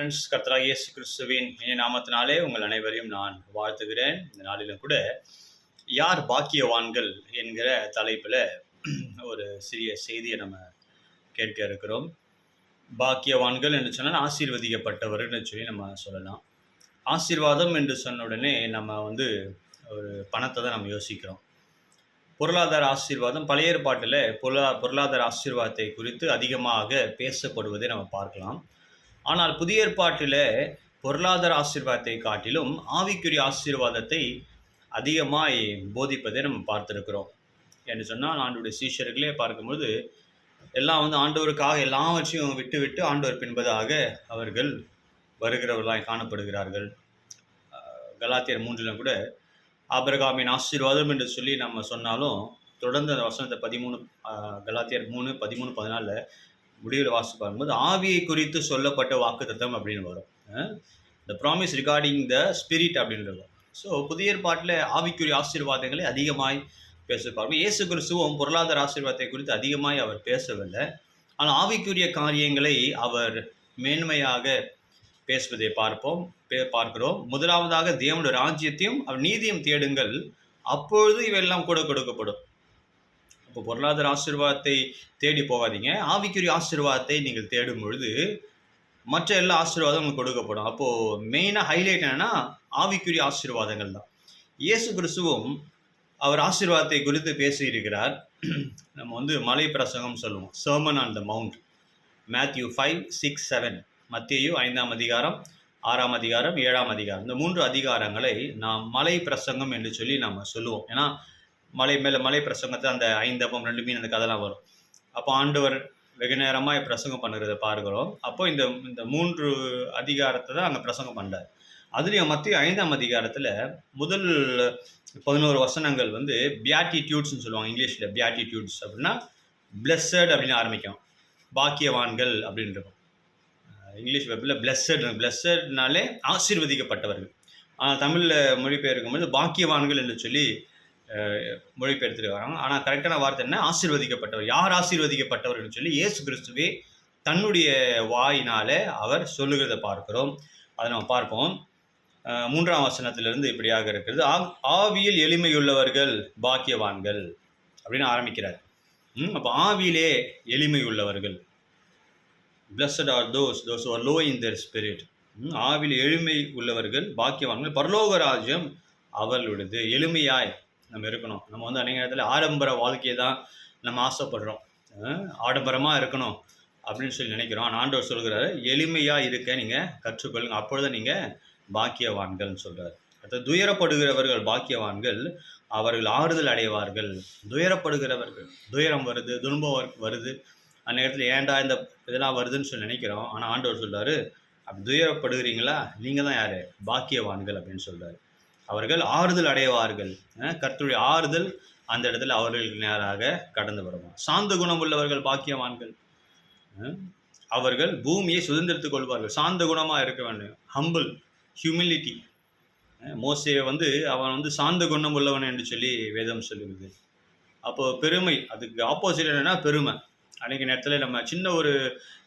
Friends கர்த்தராக இயேசு கிறிஸ்துவின் இனி நாமத்தினாலே உங்கள் அனைவரையும் நான் வாழ்த்துகிறேன். இந்த நாளிலும் கூட யார் பாக்கியவான்கள் என்கிற தலைப்பில் ஒரு சிறிய செய்தியை நம்ம கேட்க இருக்கிறோம். பாக்கியவான்கள் என்று சொன்னால் ஆசீர்வதிக்கப்பட்டவர்கள்னு சொல்லி நம்ம சொல்லலாம். ஆசீர்வாதம் என்று சொன்ன உடனே நம்ம வந்து ஒரு பணத்தை தான் நம்ம யோசிக்கிறோம். பொருளாதார ஆசீர்வாதம் பழைய ஏற்பாட்டில் பொருளா பொருளாதார ஆசீர்வாதத்தை குறித்து அதிகமாக பேசப்படுவதை நம்ம பார்க்கலாம். ஆனால் புதிய ஏற்பாட்டில் பொருளாதார ஆசீர்வாதத்தை காட்டிலும் ஆவிக்குரிய ஆசீர்வாதத்தை அதிகமாய் போதிப்பதை நம்ம பார்த்துருக்கிறோம். என்று சொன்னால் ஆண்டுடைய சீஷர்களே பார்க்கும்போது எல்லாம் வந்து ஆண்டவருக்காக எல்லாவற்றையும் விட்டு விட்டு ஆண்டவர் பின்பதாக அவர்கள் வருகிறவர்களாய் காணப்படுகிறார்கள். கலாத்தியர் மூன்றிலும் கூட ஆபரகாமியின் ஆசீர்வாதம் என்று சொல்லி நம்ம சொன்னாலும் தொடர்ந்து அந்த வசனத்தை பதிமூணு கலாத்தியர் மூணு பதிமூணு பதினாலில் முடிவில் வாசி பார்க்கும்போது ஆவியை குறித்து சொல்லப்பட்ட வாக்குத்தத்தம் அப்படின்னு வரும். The promise regarding the spirit அப்படின்றது ஸோ புதிய ஏற்பாட்டில் ஆவிக்குரிய ஆசீர்வாதங்களை அதிகமாய் பேசுவார்கள் இயேசு கிறிஸ்துவும் பொருளாதார ஆசீர்வாதத்தை குறித்து அதிகமாய் அவர் பேசவில்லை. ஆனால் ஆவிக்குரிய காரியங்களை அவர் மேன்மையாக பேசுவதை பார்ப்போம் பே பார்க்கிறோம். முதலாவதாக தேவனுடைய ராஜ்யத்தையும் அவர் நீதியும் தேடுங்கள். அப்பொழுது இவையெல்லாம் கூட கொடுக்கப்படும். இப்போ பொருளாதார ஆசீர்வாதத்தை தேடி போகாதீங்க. ஆவிக்குரிய ஆசீர்வாதத்தை நீங்கள் தேடும் பொழுது மற்ற எல்லா ஆசீர்வாதம் உங்களுக்கு கொடுக்கப்படும். அப்போது மெயினாக ஹைலைட் என்னன்னா ஆவிக்குரிய ஆசீர்வாதங்கள் தான். இயேசு கிறிஸ்துவும் அவர் ஆசீர்வாதத்தை குறித்து பேசியிருக்கிறார். நம்ம வந்து மலை பிரசங்கம் சொல்லுவோம். Sermon on the mount Matthew five six seven Matthew ஐந்தாம் அதிகாரம் ஆறாம் அதிகாரம் ஏழாம் அதிகாரம். இந்த மூன்று அதிகாரங்களை நாம் மலை பிரசங்கம் என்று சொல்லி நம்ம சொல்லுவோம். ஏன்னா மலை மேலே மலை பிரசங்கத்தை அந்த ஐந்தப்பம் ரெண்டு மீன் அந்த கதைலாம் வரும். அப்போ ஆண்டவர் வெகு நேரமாக பிரசங்கம் பண்ணுறத பார்க்கிறோம். அப்போ இந்த இந்த மூன்று அதிகாரத்தை தான் அங்கே பிரசங்கம் பண்ணுறார் அதுலேயும் மத்திய ஐந்தாம் அதிகாரத்தில் முதல் பதினோரு வசனங்கள் வந்து பியாட்டிடியூட்ஸ்னு சொல்லுவாங்க. இங்கிலீஷில் பியாட்டிடியூட்ஸ் அப்படின்னா பிளஸ்ஸட் அப்படின்னு ஆரம்பிக்கும். பாக்கியவான்கள் அப்படின்றோம் இங்கிலீஷ் வெப்பில் பிளஸ்ஸட் பிளஸ்ஸட்னாலே ஆசீர்வதிக்கப்பட்டவர்கள். ஆனால் தமிழில் மொழிபெயர்க்கும்போது பாக்கியவான்கள் என்று சொல்லி மொழிபெயர்த்துட்டு வராங்க. ஆனால் கரெக்டான வார்த்தை என்ன? ஆசீர்வதிக்கப்பட்டவர். யார் ஆசீர்வதிக்கப்பட்டவர்னு சொல்லி இயேசு கிறிஸ்துவே தன்னுடைய வாயினால அவர் சொல்லுகிறத பார்க்கிறோம். அதை நம்ம பார்ப்போம். மூன்றாம் வசனத்திலிருந்து இப்படியாக இருக்கிறது. ஆ- ஆவியில் எளிமையுள்ளவர்கள் பாக்கியவான்கள் அப்படின்னு ஆரம்பிக்கிறார். ம், அப்போ ஆவியிலே எளிமை உள்ளவர்கள் blessed are those those are low in the spirit ஆவில் எளிமை உள்ளவர்கள் பாக்கியவான்கள். பரலோக ராஜ்யம் அவர்களுடையது எளிமையாய் நம்ம இருக்கணும். நம்ம வந்து அநேக இடத்துல ஆடம்பர வாழ்க்கையை தான் நம்ம ஆசைப்படுறோம். ஆடம்பரமாக இருக்கணும் அப்படின்னு சொல்லி நினைக்கிறோம். ஆனால் ஆண்டவர் சொல்கிறாரு எளிமையாக இருக்க நீங்கள் கற்றுக்கொள்ளுங்க. அப்பொழுது நீங்கள் பாக்கியவான்கள்னு சொல்கிறார் அடுத்து துயரப்படுகிறவர்கள் பாக்கியவான்கள் அவர்கள் ஆறுதல் அடைவார்கள். துயரப்படுகிறவர்கள் துயரம் வருது துன்பம் வருது. அந்த நேரத்தில் ஏன்டா இந்த இதெல்லாம் வருதுன்னு சொல்லி நினைக்கிறோம். ஆனால் ஆண்டவர் சொல்கிறாரு அப்படி துயரப்படுகிறீங்களா? நீங்கள் தான் யார்? பாக்கியவான்கள் அப்படின்னு சொல்கிறாரு அவர்கள் ஆறுதல் அடைவார்கள். கர்த்தருடைய ஆறுதல் அந்த இடத்துல அவர்களுக்கு நேராக கடந்து வருவான் சாந்த குணம் உள்ளவர்கள் பாக்கியவான்கள். அவர்கள் பூமியை சுதந்திரத்துக் கொள்வார்கள். சாந்த குணமாக இருக்க வேண்டும். ஹம்பிள் ஹியூமிலிட்டி மோசே வந்து அவன் வந்து சாந்த குணம் உள்ளவன் என்று சொல்லி வேதம் சொல்லுகிறது. அப்போ பெருமை அதுக்கு ஆப்போசிட் என்னென்னா பெருமை. அன்றைக்கு நேரத்தில் நம்ம சின்ன ஒரு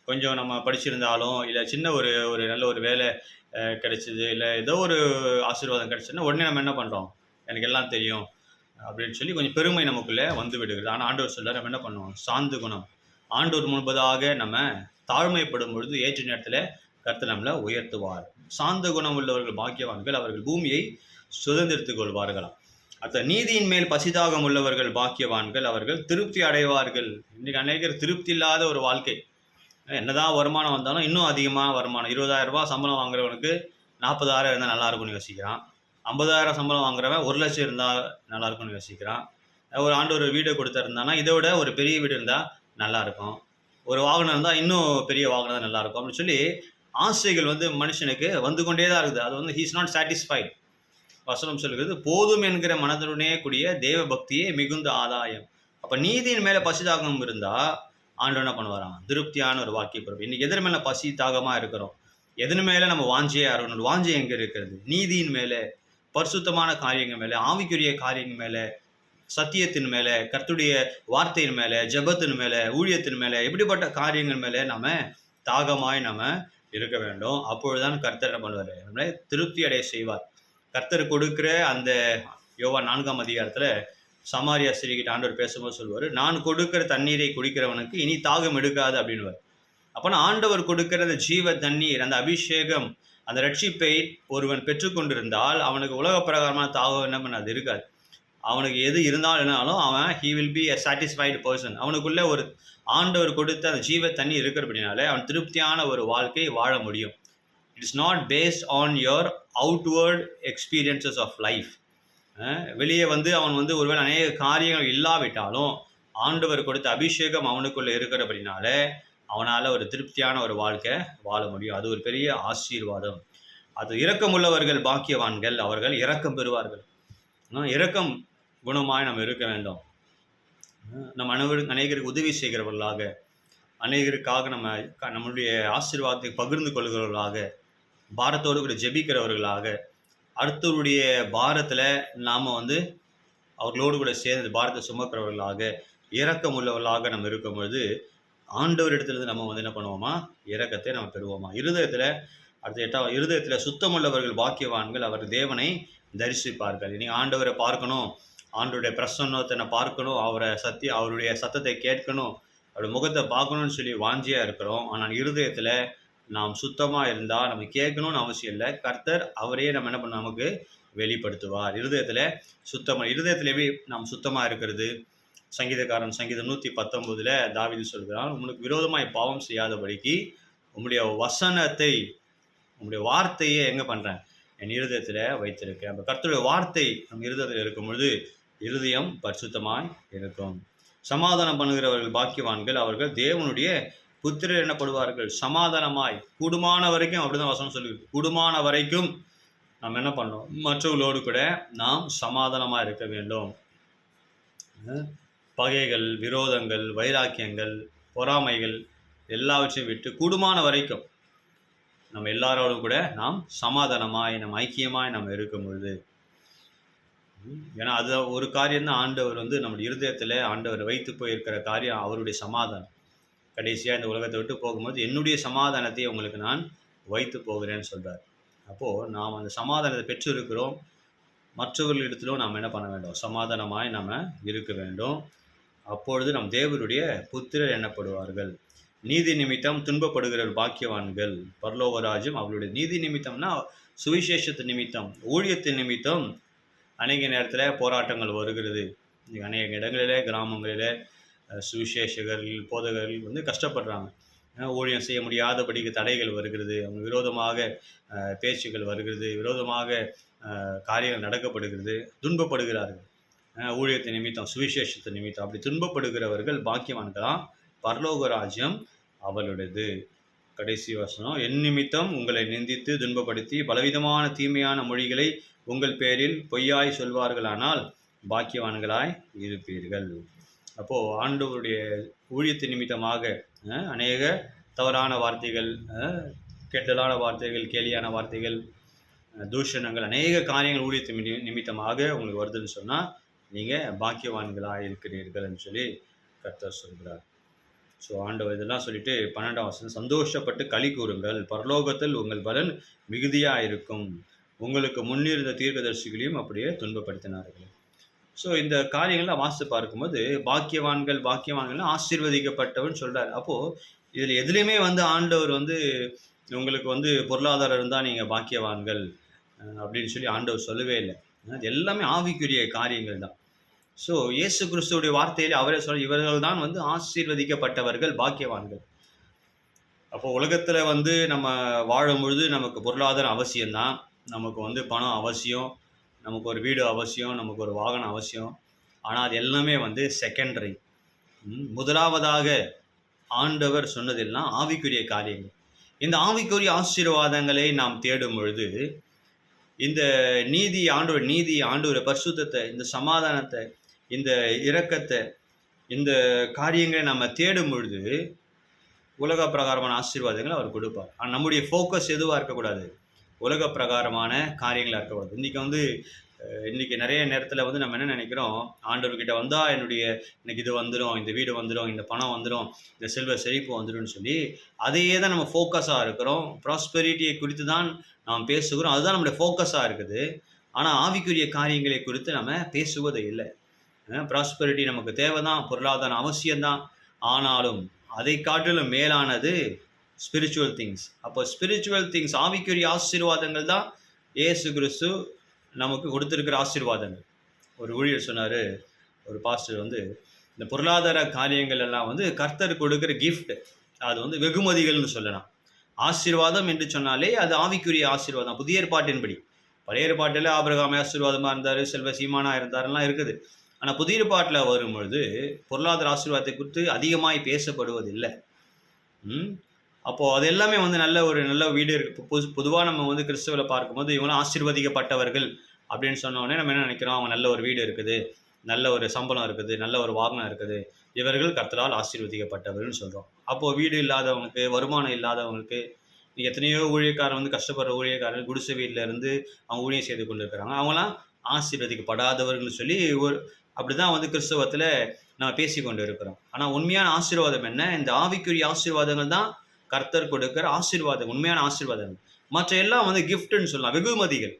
கொஞ்சம் நம்ம படிச்சிருந்தாலும் இல்லை சின்ன ஒரு ஒரு நல்ல ஒரு வேலை கிடைச்சிது. இல்லை ஏதோ ஒரு ஆசீர்வாதம் கிடைச்சதுன்னா உடனே நம்ம என்ன பண்ணுறோம் எனக்கு எல்லாம் தெரியும். அப்படின்னு சொல்லி கொஞ்சம் பெருமை நமக்குள்ளே வந்து விடுகிறது. ஆனால் ஆண்டவர் சொல்ல நம்ம என்ன பண்ணுவோம்? சாந்து குணம். ஆண்டோர் முழுவதாக நம்ம தாழ்மைப்படும் பொழுது ஏற்ற நேரத்தில் கர்த்தர் நம்மளை உயர்த்துவார். சாந்த குணம் உள்ளவர்கள் பாக்கியவான்கள் அவர்கள் பூமியை சுதந்திரித்துக் கொள்வார்களாம். அடுத்த நீதியின் மேல் பசிதாகம் உள்ளவர்கள் பாக்கியவான்கள் அவர்கள் திருப்தி அடைவார்கள். இன்றைக்கு அநேகர் திருப்தி இல்லாத ஒரு வாழ்க்கை. என்னதான் வருமானம் வந்தாலும் இன்னும் அதிகமாக வருமானம். இருபதாயிரம் ரூபாய் சம்பளம் வாங்குறவனுக்கு நாற்பதாயிரம் இருந்தால் நல்லாயிருக்கும்னு யோசிக்கிறான். ஐம்பதாயிரம் சம்பளம் வாங்குறவன் ஒரு லட்சம் இருந்தால் நல்லா இருக்கும்னு யோசிக்கிறான். ஒரு ஆண்டு ஒரு வீடு கொடுத்துருந்தானா இதை விட ஒரு பெரிய வீடு இருந்தால் நல்லாயிருக்கும். ஒரு வாகனம் இருந்தால் இன்னும் பெரிய வாகனம் தான் நல்லாயிருக்கும். அப்படின்னு சொல்லி ஆசைகள் வந்து மனுஷனுக்கு வந்து கொண்டே தான் இருக்குது. அது வந்து ஹீஸ் நாட் சாட்டிஸ்ஃபைட் வசனம் சொல்கிறது போதும் என்கிற மனதுடனே கூடிய தேவ பக்தியே மிகுந்த ஆதாயம். அப்போ நீதியின் மேலே பசிதாகம் இருந்தால் ஆண்டவர் என்ன பண்ணுவாராம் திருப்தியான ஒரு வாழ்க்கை பிறப்பு இன்னைக்கு எதிர் மேலே பசி தாகமாக இருக்கிறோம்? எதன் மேலே நம்ம வாஞ்சியே இருக்கணும்? வாஞ்சி எங்கே இருக்கிறது? நீதியின் மேலே பரிசுத்தமான காரியங்கள் மேலே ஆவிக்குரிய காரியங்கள் மேலே சத்தியத்தின் மேலே கர்த்துடைய வார்த்தையின் மேலே ஜெபத்தின் மேலே ஊழியத்தின் மேலே எப்படிப்பட்ட காரியங்கள் மேலே நம்ம தாகமாய் நம்ம இருக்க வேண்டும். அப்பொழுதுதான் கர்த்தர் என்ன பண்ணுவார்? நம்மளை திருப்தி அடைய செய்வார். கர்த்தர் கொடுக்குற அந்த யோவா நான்காம் அதிகாரத்தில் சமாரியா ஸ்ரீகிட்ட ஆண்டவர் பேசும்போது சொல்லுவார் நான் கொடுக்கிற தண்ணீரை குடிக்கிறவனுக்கு இனி தாகம் எடுக்காது அப்படின்னுவார். அப்போனா ஆண்டவர் கொடுக்கிற அந்த ஜீவ தண்ணீர் அந்த அபிஷேகம் அந்த ரட்சிப்பை ஒருவன் பெற்றுக்கொண்டிருந்தால் அவனுக்கு உலக பிரகாரமான தாகம் என்ன பண்ணாது இருக்காது. அவனுக்கு எது இருந்தாலும் என்னாலும் அவன் he will be a satisfied person அவனுக்குள்ளே ஒரு ஆண்டவர் கொடுத்த அந்த ஜீவ தண்ணி இருக்கிறபடினாலே அவன் திருப்தியான ஒரு வாழ்க்கை வாழ முடியும். It's not based on your outward experiences of life வெளியே வந்து அவன் வந்து ஒருவேளை அநேக காரியங்கள் இல்லாவிட்டாலும் ஆண்டவர் கொடுத்த அபிஷேகம் அவனுக்குள்ளே இருக்கிற இருக்கிறபடினால அவனால் ஒரு திருப்தியான ஒரு வாழ்க்கை வாழ முடியும். அது ஒரு பெரிய ஆசீர்வாதம். அது இரக்கமுள்ளவர்கள் பாக்கியவான்கள் அவர்கள் இரக்கம் பெறுவார்கள். இரக்கம் குணமாய் நம்ம இருக்க வேண்டும். நம்ம அனைவரும் அநேகருக்கு உதவி செய்கிறவர்களாக அநேகருக்காக நம்ம நம்மளுடைய ஆசீர்வாதத்தை பகிர்ந்து கொள்கிறவர்களாக பாரத்தோடு கூட ஜெபிக்கிறவர்களாக அடுத்தவருடைய பாரத்தில் நாம் வந்து அவர்களோடு கூட சேர்ந்து பாரத்தை சுமக்கிறவர்களாக இறக்கம் உள்ளவர்களாக நம்ம இருக்கும் பொழுது ஆண்டவரிடத்திலிருந்து நம்ம வந்து என்ன பண்ணுவோமா? இறக்கத்தை நம்ம பெறுவோமா? இருதயத்தில் அடுத்த எட்டாவது இருதயத்தில் சுத்தமுள்ளவர்கள் பாக்கியவான்கள் அவர் தேவனை தரிசிப்பார்கள். நீங்கள் ஆண்டவரை பார்க்கணும் ஆண்டவருடைய பிரசன்னத்தை நான் பார்க்கணும் அவரை சத்தி அவருடைய சத்தத்தை கேட்கணும் அவருடைய முகத்தை பார்க்கணும்னு சொல்லி வாஞ்சியாக இருக்கிறோம். ஆனால் இருதயத்தில் நாம் சுத்தமாக இருந்தால் நம்ம கேட்கணும்னு அவசியம் இல்லை. கர்த்தர் அவரே நம்ம என்ன பண்ண நமக்கு வெளிப்படுத்துவார். இருதயத்தில் சுத்தமாக இருதயத்தில் எப்படி நாம் சுத்தமாக இருக்கிறது. சங்கீதக்காரன் சங்கீதம் நூற்றி பத்தொம்போதில் தாவீது சொல்கிறான் உனக்கு விரோதமாக பாவம் செய்யாதபடிக்கு உங்களுடைய வசனத்தை உங்களுடைய வார்த்தையை எங்கே பண்ணுறேன் என் இருதயத்தில் வைத்திருக்கேன் அப்போ கர்த்தருடைய வார்த்தை நம் இருதயத்தில் இருக்கும் பொழுது இருதயம் பரிசுத்தமாய் இருக்கும். சமாதானம் பண்ணுகிறவர்கள் பாக்கியவான்கள். அவர்கள் தேவனுடைய புத்திரர் எனப்படுவார்கள் சமாதானமாய். கூடுமான வரைக்கும் அப்படிதான் வசனம் சொல்லி கூடுமான வரைக்கும் நாம் என்ன பண்ணோம் மற்றவர்களோடு கூட நாம் சமாதானமாக இருக்க வேண்டும். பகைகள் விரோதங்கள் வைராக்கியங்கள் பொறாமைகள் எல்லாவற்றையும் விட்டு கூடுமான வரைக்கும் நம்ம எல்லாரோடும் கூட நாம் சமாதானமாய் நம்ம ஐக்கியமாய் நம்ம இருக்கும் பொழுது. ஏன்னா அது ஒரு காரியம் தான் ஆண்டவர் வந்து நம்முடைய இருதயத்தில் ஆண்டவர் வைத்து போயிருக்கிற காரியம் அவருடைய சமாதானம். கடைசியாக இந்த உலகத்தை விட்டு போகும்போது என்னுடைய சமாதானத்தை உங்களுக்கு நான் வைத்து போகிறேன்னு சொல்கிறார் அப்போது நாம் அந்த சமாதானத்தை பெற்றிருக்கிறோம். மற்றவர்களிடத்திலும் நாம் என்ன பண்ண வேண்டும்? சமாதானமாய் நம்ம இருக்க வேண்டும். அப்பொழுது நம் தேவருடைய புத்திரர் எண்ணப்படுவார்கள் நீதி நிமித்தம் துன்பப்படுகிற பாக்கியவான்கள். பர்லோகராஜும் அவளுடைய நீதி நிமித்தம்னா சுவிசேஷத்து நிமித்தம் ஊழியத்தின் நிமித்தம். அநேக நேரத்தில் போராட்டங்கள் வருகிறது. அநேக இடங்களிலே கிராமங்களிலே சுவிசேஷகர்கள் போதகர்கள் வந்து கஷ்டப்படுறாங்க. ஊழியம் செய்ய முடியாதபடிக்கு தடைகள் வருகிறது. அவங்க விரோதமாக பேச்சுகள் வருகிறது. விரோதமாக காரியங்கள் நடக்கப்படுகிறது. துன்பப்படுகிறார்கள். ஊழியத்தை நிமித்தம் சுவிசேஷத்தை நிமித்தம் அப்படி துன்பப்படுகிறவர்கள் பாக்கியவான்களாம் பரலோக ராஜ்யம் அவளுடையது. கடைசி வசனம் என் நிமித்தம் உங்களை நிந்தித்து துன்பப்படுத்தி பலவிதமான தீமையான மொழிகளை உங்கள் பேரில் பொய்யாய் சொல்வார்களானால் பாக்கியவான்களாய் இருப்பீர்கள். அப்போது ஆண்டவருடைய ஊழியத்து நிமித்தமாக அநேக தவறான வார்த்தைகள் கெட்டலான வார்த்தைகள் கேலியான வார்த்தைகள் தூஷணங்கள் அநேக காரியங்கள் ஊழியத்தின் நிமித்தமாக உங்களுக்கு வருதுன்னு சொன்னால் நீங்கள் பாக்கியவான்களாக இருக்கிறீர்கள்னு சொல்லி கர்த்தர் சொல்கிறார். ஸோ ஆண்டவர் இதெல்லாம் சொல்லிட்டு பன்னெண்டாம் வருஷம் சந்தோஷப்பட்டு களி கூறுங்கள். பரலோகத்தில் உங்கள் பலன் மிகுதியாக இருக்கும் உங்களுக்கு முன்னிருந்த தீர்க்கதர்சிகளையும் அப்படியே துன்பப்படுத்தினார்கள். ஸோ இந்த காரியங்கள்லாம் வாசித்து பார்க்கும்போது பாக்கியவான்கள் பாக்கியவான்கள் ஆசீர்வதிக்கப்பட்டவன் சொல்கிறார் அப்போது இதில் எதுலேயுமே வந்து ஆண்டவர் வந்து உங்களுக்கு வந்து பொருளாதாரம் இருந்தால் நீங்கள் பாக்கியவான்கள் அப்படின்னு சொல்லி ஆண்டவர் சொல்லவே இல்லை. அது எல்லாமே ஆவிக்குரிய காரியங்கள் தான். ஸோ இயேசு கிறிஸ்துவோடைய வார்த்தையிலே அவரே சொல்ல இவர்கள் தான் வந்து ஆசீர்வதிக்கப்பட்டவர்கள் பாக்கியவான்கள். அப்போ உலகத்தில் வந்து நம்ம வாழும் பொழுது நமக்கு பொருளாதாரம் அவசியம்தான். நமக்கு வந்து பணம் அவசியம். நமக்கு ஒரு வீடு அவசியம் நமக்கு ஒரு வாகனம் அவசியம். ஆனால் அது எல்லாமே வந்து செகண்டரி முதலாவதாக ஆண்டவர் சொன்னதெல்லாம் ஆவிக்குரிய காரியங்கள். இந்த ஆவிக்குரிய ஆசீர்வாதங்களை நாம் தேடும் பொழுது இந்த நீதி ஆண்டவர் நீதி ஆண்டவர் பரிசுத்தத்தை இந்த சமாதானத்தை இந்த இரக்கத்தை இந்த காரியங்களை நம்ம தேடும் பொழுது உலக பிரகாரமான ஆசீர்வாதங்களை அவர் கொடுப்பார். ஆனால் நம்முடைய ஃபோக்கஸ் எதுவாக இருக்கக்கூடாது? உலக பிரகாரமான காரியங்களாக இருக்கக்கூடாது இன்றைக்கி வந்து இன்றைக்கி நிறைய நேரத்தில் வந்து நம்ம என்ன நினைக்கிறோம்? ஆண்டவர்கிட்ட வந்தால் என்னுடைய எனக்கு இது வந்துடும் இந்த வீடு வந்துடும் இந்த பணம் வந்துடும் இந்த செல்வ செழிப்பு வந்துடும்னு சொல்லி அதையே தான் நம்ம ஃபோக்கஸாக இருக்கிறோம். ப்ராஸ்பெரிட்டியை குறித்து தான் நாம் பேசுகிறோம். அதுதான் நம்மளுடைய ஃபோக்கஸாக இருக்குது. ஆனால் ஆவிக்குரிய காரியங்களை குறித்து நம்ம பேசுவது இல்லை. ப்ராஸ்பெரிட்டி நமக்கு தேவை தான் பொருளாதாரம் அவசியம்தான். ஆனாலும் அதை காட்டிலும் மேலானது ஸ்பிரிச்சுவல் திங்ஸ் அப்போ ஸ்பிரிச்சுவல் திங்ஸ் ஆவிக்குரிய ஆசீர்வாதங்கள் தான் ஏசு கிறிஸ்து நமக்கு கொடுத்துருக்கிற ஆசீர்வாதங்கள். ஒரு ஊழியர் சொன்னார் ஒரு பாஸ்டர் வந்து இந்த பொருளாதார காரியங்கள் எல்லாம் வந்து கர்த்தர் கொடுக்குற கிஃப்ட் அது வந்து வெகுமதிகள்னு சொல்லலாம். ஆசீர்வாதம் என்று சொன்னாலே அது ஆவிக்குரிய ஆசீர்வாதம் புதிய ஏற்பாட்டின்படி. பழைய ஏற்பாட்டில் ஆபிரகாம் ஆசீர்வாதமாக இருந்தார் செல்வ சீமானாக இருந்தாரெல்லாம் இருக்குது. ஆனால் புதிய ஏற்பாட்டில் வரும்பொழுது பொருளாதார ஆசீர்வாதத்தை குறித்து அதிகமாய் பேசப்படுவதில்லை. அப்போது அது எல்லாமே வந்து நல்ல ஒரு நல்ல வீடு இருக்குது இப்போ பொது பொதுவாக நம்ம வந்து கிறிஸ்துவில் பார்க்கும்போது இவங்களும் ஆசீர்வதிக்கப்பட்டவர்கள் அப்படின்னு சொன்னோடனே நம்ம என்ன நினைக்கிறோம்? அவங்க நல்ல ஒரு வீடு இருக்குது. நல்ல ஒரு சம்பளம் இருக்குது. நல்ல ஒரு வாகனம் இருக்குது. இவர்கள் கர்த்தரால் ஆசீர்வதிக்கப்பட்டவர்கள்னு சொல்கிறோம் அப்போது வீடு இல்லாதவங்களுக்கு வருமானம் இல்லாதவங்களுக்கு எத்தனையோ ஊழியக்காரர் வந்து கஷ்டப்படுற ஊழியக்காரர்கள் குடிசை வீட்டில் இருந்து அவங்க ஊழியம் செய்து கொண்டு இருக்கிறாங்க அவங்களாம் ஆசீர்வதிக்கப்படாதவர்கள்னு சொல்லி ஒரு அப்படி தான் வந்து கிறிஸ்தவத்தில் நம்ம பேசி கொண்டு இருக்கிறோம். ஆனால் உண்மையான ஆசீர்வாதம் என்ன? இந்த ஆவிக்குரிய ஆசீர்வாதங்கள் தான் கர்த்தர் கொடுக்கிற ஆசீர்வாதம் உண்மையான ஆசீர்வாதம். மற்ற எல்லாம் வந்து கிஃப்ட்னு சொல்லலாம். வெகுமதிகள்.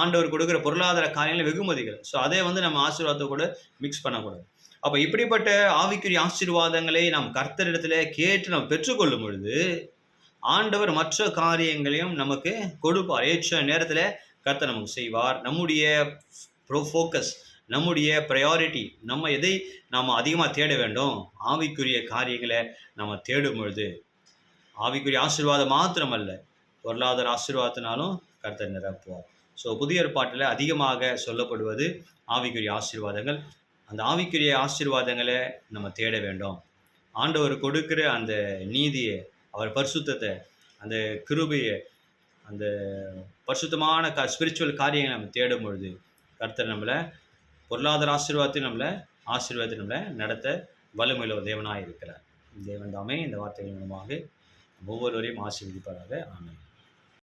ஆண்டவர் கொடுக்குற பொருளாதார காரியங்கள் வெகுமதிகள். ஸோ அதை வந்து நம்ம ஆசீர்வாதத்தை கூட மிக்ஸ் பண்ணக்கூடாது. அப்போ இப்படிப்பட்ட ஆவிக்குரிய ஆசீர்வாதங்களை நாம் கர்த்தரிடத்துல கேட்டு நாம் பெற்றுக்கொள்ளும் பொழுது ஆண்டவர் மற்ற காரியங்களையும் நமக்கு கொடுப்பார். ஏற்ற நேரத்தில் கர்த்தர் நமக்கு செய்வார். நம்முடைய ப்ரோ ஃபோக்கஸ் நம்முடைய ப்ரையாரிட்டி நம்ம எதை நாம் அதிகமாக தேட வேண்டும்? ஆவிக்குரிய காரியங்களை நம்ம தேடும் பொழுது. ஆவிக்குரிய ஆசீர்வாதம் மாத்திரமல்ல. பொருளாதார ஆசீர்வாதத்தினாலும் கர்த்தர் நிரப்புவார். ஸோ புதிய ஏற்பாட்டில் அதிகமாக சொல்லப்படுவது ஆவிக்குரிய ஆசீர்வாதங்கள். அந்த ஆவிக்குரிய ஆசீர்வாதங்களை நம்ம தேட வேண்டும். ஆண்டவர் கொடுக்கிற அந்த நீதியை அவர் பரிசுத்தத்தை அந்த கிருபையை அந்த பரிசுத்தமான க ஸ்பிரிச்சுவல் காரியங்களை நம்ம தேடும் பொழுது கர்த்தர் நம்மளை பொருளாதார ஆசீர்வாதத்தையும் நம்மளை ஆசீர்வாதத்தை நம்மளை நடத்த வலுமையில் தேவனாக இருக்கிறார். தேவன் தாமே இந்த வார்த்தைகள் மூலமாக ஒவ்வொருவரையும் ஆசீர்வதிப்பாராக. ஆமாம்